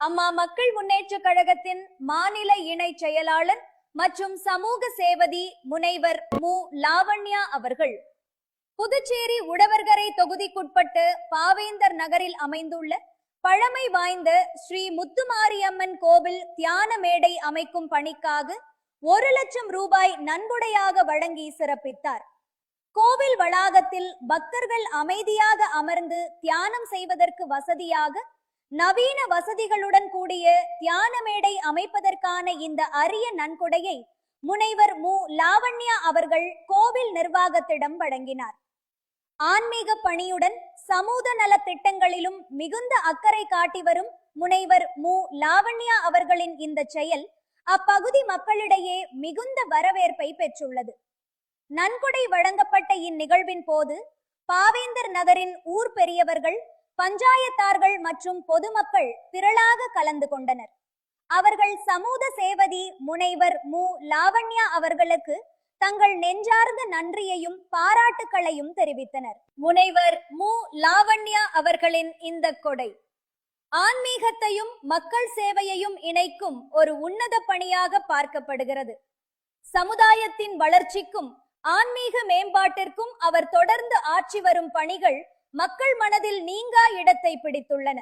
அம்மா மக்கள் முன்னேற்ற கழகத்தின் மாநில இணை செயலாளர் மற்றும் சமூக சேவதி முனைவர் மு. லாவண்யா அவர்கள். புதுச்சேரி உழவர்கரை தொகுதிக்குட்பட்டு பாவேந்தர் நகரில் அமைந்துள்ள பழமை வாய்ந்த ஸ்ரீ முத்துமாரியம்மன் கோவில் தியான மேடை அமைக்கும் பணிக்காக ஒரு லட்சம் ரூபாய் நன்கொடையாக வழங்கி சிறப்பித்தார். கோவில் வளாகத்தில் பக்தர்கள் அமைதியாக அமர்ந்து தியானம் செய்வதற்கு வசதியாக நவீன வசதிகளுடன் கூடிய தியான மேடை அமைப்பதற்கான இந்த அரிய நன்கொடையை முனைவர் மு. லாவண்யா அவர்கள் கோவில் நிர்வாகத்திடம் வழங்கினார். ஆன்மீக பணியுடன் சமூக நல திட்டங்களிலும் மிகுந்த அக்கறை காட்டி வரும் முனைவர் மு. லாவண்யா அவர்களின் இந்த செயல் அப்பகுதி மக்களிடையே மிகுந்த வரவேற்பை பெற்றுள்ளது. நன்கொடை வழங்கப்பட்ட இந்நிகழ்வின் போது பாவேந்தர் நகரின் ஊர் பெரியவர்கள் பஞ்சாயத்தார்கள் மற்றும் பொதுமக்கள் திரளாக கலந்து கொண்டனர். அவர்கள் சமூக சேவதி முனைவர் மு. லாவண்யா அவர்களுக்கு தங்கள் நெஞ்சார்ந்த நன்றியையும் பாராட்டுக்களையும் தெரிவித்தனர். முனைவர் மு. லாவண்யா அவர்களின் இந்த கொடை ஆன்மீகத்தையும் மக்கள் சேவையையும் இணைக்கும் ஒரு உன்னத பணியாக பார்க்கப்படுகிறது. சமுதாயத்தின் வளர்ச்சிக்கும் ஆன்மீக மேம்பாட்டிற்கும் அவர் தொடர்ந்து ஆற்றி வரும் பணிகள் மக்கள் மனதில் நீங்கா இடத்தை பிடித்துள்ளன.